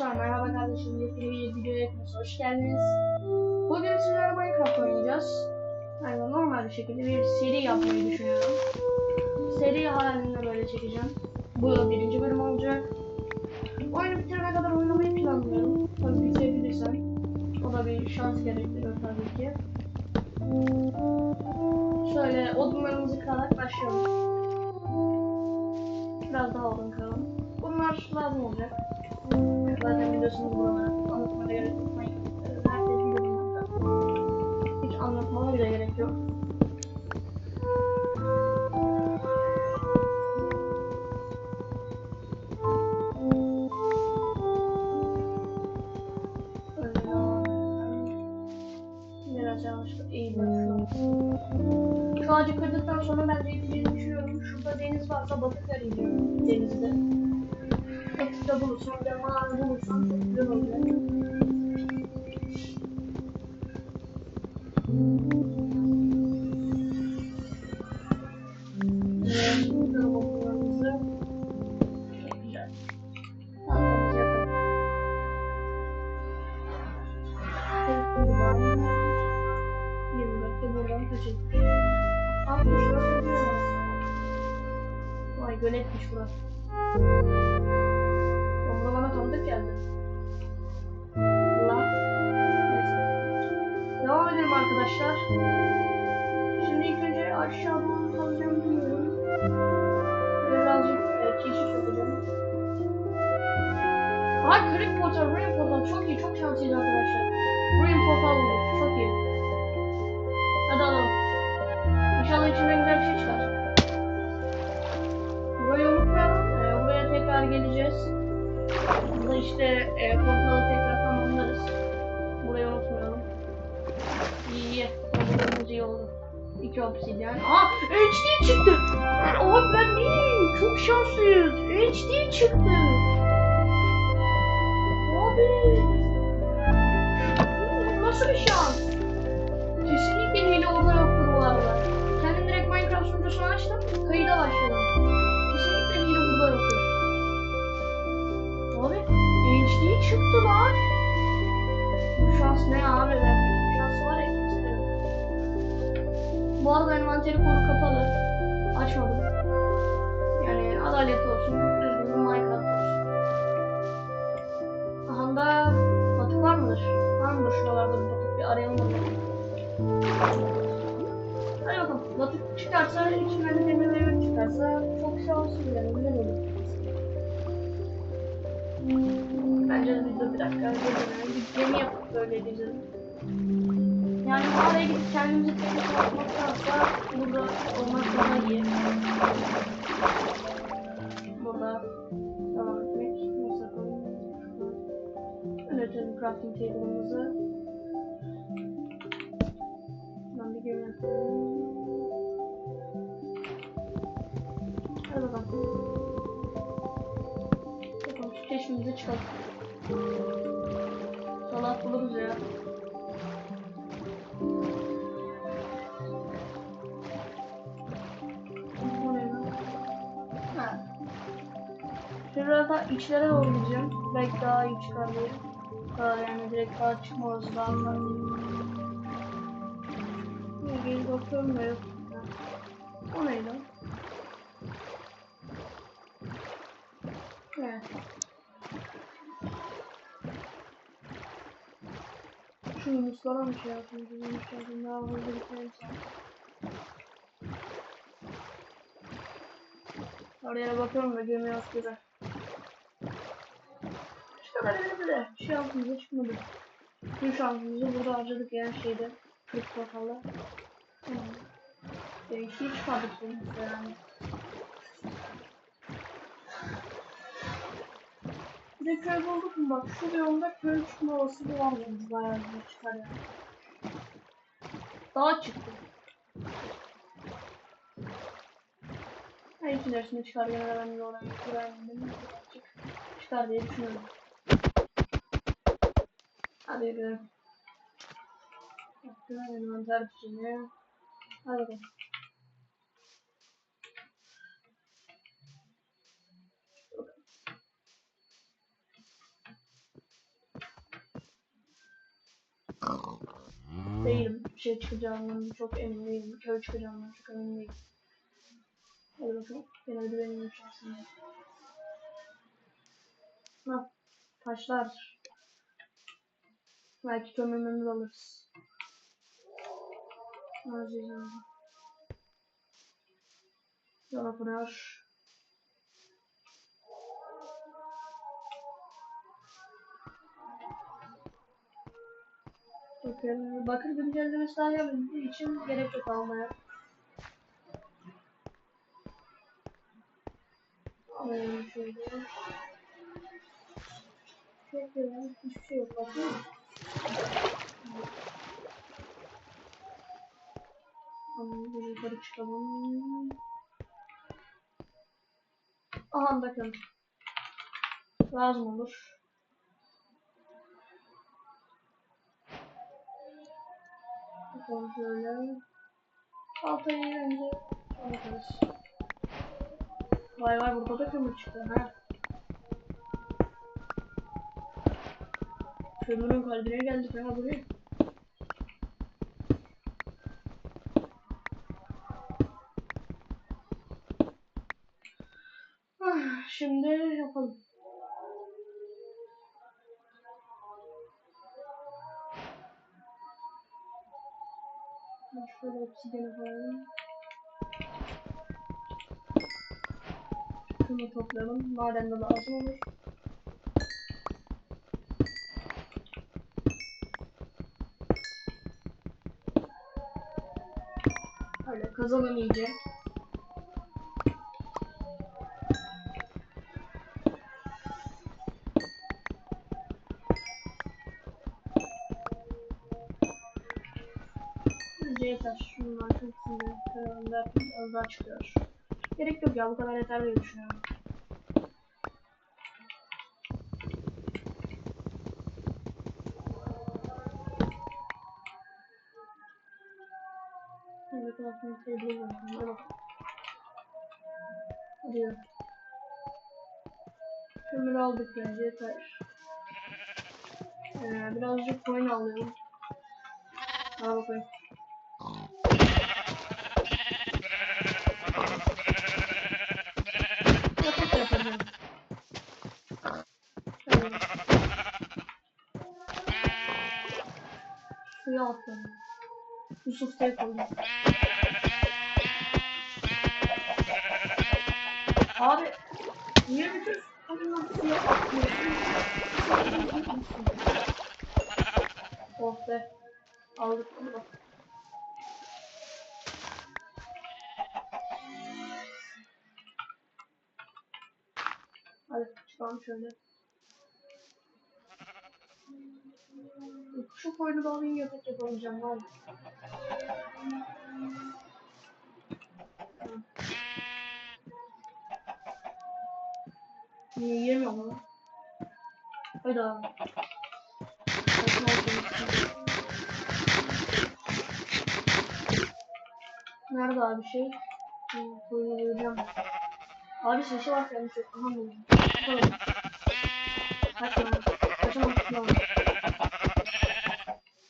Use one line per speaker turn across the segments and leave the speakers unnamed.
Merhaba kardeşim. Yepyeni bir videoya hepiniz hoş geldiniz. Bugün sizlerle Minecraft oynayacağız. Yani normal bir şekilde bir seri yapmayı düşünüyorum. Seri halinde böyle çekeceğim. Bu birinci bölüm olacak. Oyunu bitirene kadar oynamayı planlıyorum. Tabii bitirebilirsem. O da bir şans gerektiriyor tabii ki. Şöyle odunlarımızı kırarak başlayalım. Biraz daha odun kıralım. Bunlar lazım olacak. Zaten biliyorsunuz buraları anlatmaya gerek yok. Herkes biliyor bunları. Hiç anlatmama bile gerek yok. Şu ağacı kırdıktan sonra ben de eğileceğini düşünüyorum. Şurada deniz varsa balık arayacağım denizde. Ekstra bulursam ve mavi bulursam güzel olacak. Evet, burada balıklarımızı çok güzel. Tatmamızı yapalım. Evet, buradan 24'te buradan kaçırdık. 64 ediyor Vay göletmiş burası. Tanıdık geldi. Lan. Neyse. Devam edelim arkadaşlar. Şimdi ilk önce aşağı doğru kalacağım bilmiyorum. Birazcık e, keşif yapacağım. Aha kırık portal, ruin portal çok iyi, çok şanslıyız arkadaşlar. Ruin portal Burada işte e, portalı tekrar tamamlarız. Burayı unutmayalım. İyi. Kontrolümüz iyi oldu. İki obsidyen. Aa HD çıktı. Abi ben neyim? Çok şanslıyız. HD çıktı. Envanteri konu kapalı. Açmadım. Yani adaletli olsun. Düzgün Minecraft olsun. Aha da batık var mıdır? Var mıdır şuralarda bir batık? Bir arayalım bakalım. Hadi bakalım. Batık çıkarsa, içinden de demir çıkarsa çok şanslı yani. Güzel olur. Bence de bir dakika. Bir gemi yapıp böyle gezelim. Mağaraya gidip kendimizi tehlikeye atmaktansa burada olmak daha iyi. Burada devam etmek. Neyse koyalım. Üretelim crafting table'ımızı. Şurada da içlere doğru gideceğim. Belki daha iyi çıkar diye. Daha yani direkt daha çıkmaz daha var. İlgili bakıyorum da yok. O neydi? Evet. Şu yunuslara mı şey yapayım? Yunus yapayım. Daha hızlı bitirelim sen. Oraya bakıyorum da gemi yok gibi. Şu kadar elimde de şansımıza çıkmadı. Tüm şansımızı burada harcadık yani şeyde. Kırık portalla. Hmm. E, hiç çıkmadık sonuçta yani. Bir de köy bulduk mu bak şu biyomda köy çıkma olasılığı var yalnız bayağı bir çıkar yani. Daha çıktı. Her ikilerisinde çıkar gene de ben de oraya. Çıkar diye düşünüyorum. Hadi gidelim. Bakın envanter düşünüyor. Hadi bakalım. Değilim. Bir şey çıkacağından çok emin değilim. Köy çıkacağından çok emin değilim. Hadi bakalım. Genelde benim şansım yok. Ha, taşlar. Belki kömürümünü alırız. Yola pınar. Bakın, bakır güncellemesi daha gelmediği için gerek yok almaya. Alayım şöyle. Çok güzel, hiçbir şey yok bakın. Böyle yukarı çıkalım. Aha bakın. Lazım olur. Bakalım şöyle. Altayı önce bakarız. Vay vay burada da kömür çıktı ha. Kömürün kalbine geldik ha buraya. Ah, Şimdi yapalım. Şöyle obsidiyeni koyalım. Şunu toplayalım. Maden de lazım olur. Öyle. Bence yeter. Çok sinirli. Karanlıkta az daha çıkıyor. Gerek yok ya bu kadar yeter diye düşünüyorum. Aslında sevdiğim Hadi bak. Ya. Kömür aldık bence yeter. Ee, birazcık coin alıyorum. Al bakayım. Suya atladım. Yusuf tek oldu. Abi niye bütün kadınlar suya atlıyorsun? oh be. Aldık bunu. Hadi çıkalım şöyle. Şu koyunu da alayım yatak yapamayacağım var. Nerede abi şey? Hmm, koyunu bulacağım. Abi sesi var kendisi. Aha buldum. Bakalım. Kaçma. Kaçma. Kaçma.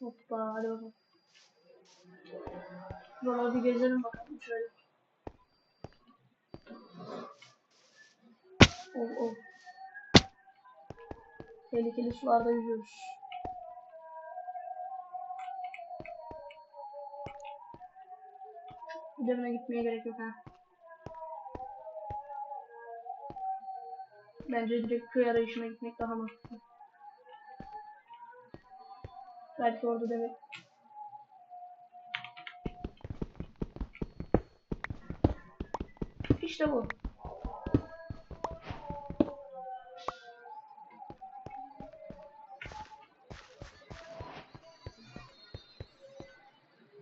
Hoppa hadi bakalım. Buraları bir gezelim bakalım Oh oh. Tehlikeli sularda yüzüyoruz. Bir derine gitmeye gerek yok ha. Bence direkt köy arayışına gitmek daha mantıklı. Belki orada demek. İşte bu.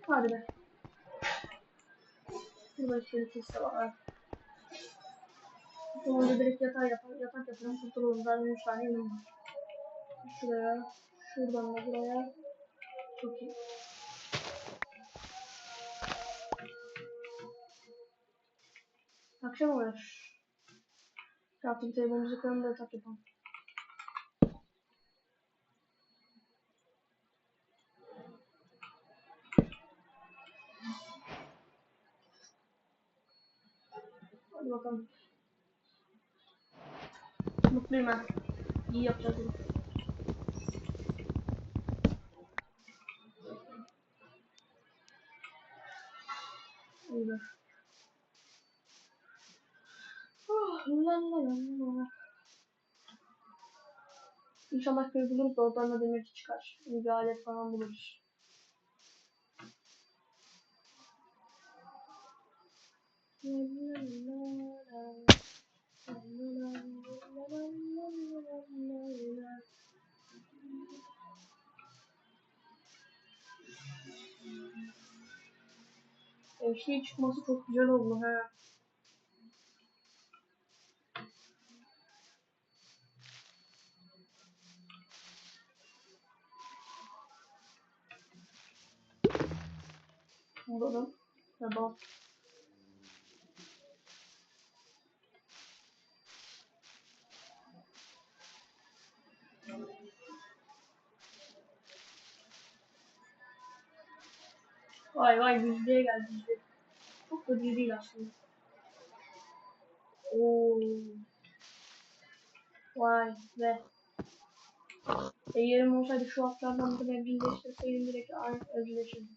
Hadi be. Burada şöyle kesse var. Sonra direkt yatağa yapar, yatak yaparım kurtulurum. Zaten 3 tane yerim var. Şuraya, şuradan da buraya. Çok iyi. Akşam olur. Crafting table'ımızı koyalım da yatak yapalım. Hadi bakalım. Mutluyum ben. İyi yapacağız la. İnşallah köy buluruz da oradan da demirci çıkar. Bir alet falan buluruz. Eşliği çıkması çok güzel oldu ha. Burada Tamam. Vay vay yüzdeye geldi yüzde. Çok da değil aslında. Oo. Vay ve Eğerim olsaydı şu atlardan bir evcilleştirseydim direkt aynı evcilleşirdim.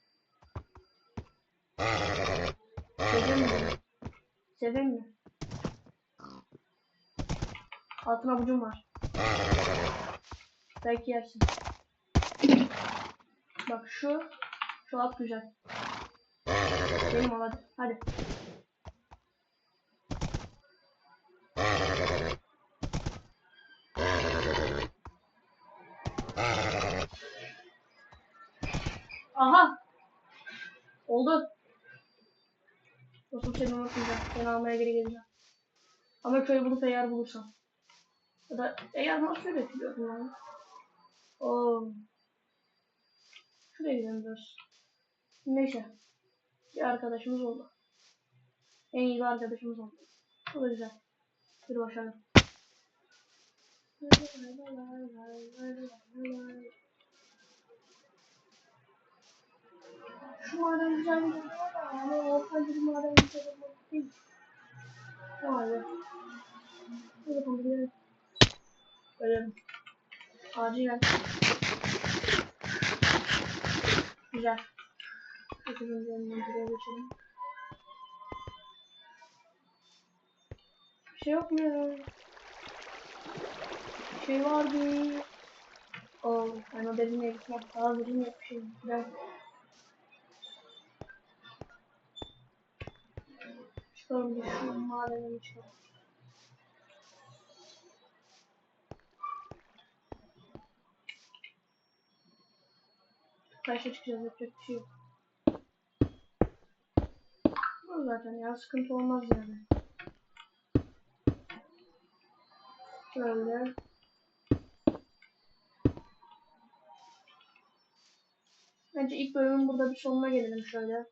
Sevin mi? Sevin mi? Altın avucum var. Belki yersin. Bak şu. At güzel. Benim al hadi. Aha. Oldu. Dostum seni unutmayacağım. Seni almaya geri geleceğim. Ama köyü bulup eğer bulursam. Ya da eğer nasıl üretiliyorum lan? Oo. Şuraya gidelim biraz. Neyse. Bir arkadaşımız oldu. En iyi bir arkadaşımız oldu. Bu da güzel. Bir başarılı. Şu maden güzel bir ama ortancı bir maden güzel olmak değil. Vay be. Bir gidelim. Görelim. Acilen. Güzel. Hepimizin yanından buraya geçelim. Bir şey yok mu ya? Bir şey vardı. Oo, ben o derinliğe gitmek daha derin yapmışım. Ben çıkalım bir şu madene çıkalım. Taşa çıkacağız yapacak bir şey yok. Bu zaten ya sıkıntı olmaz yani. Şöyle. Bence ilk bölümün burada bir sonuna gelelim şöyle.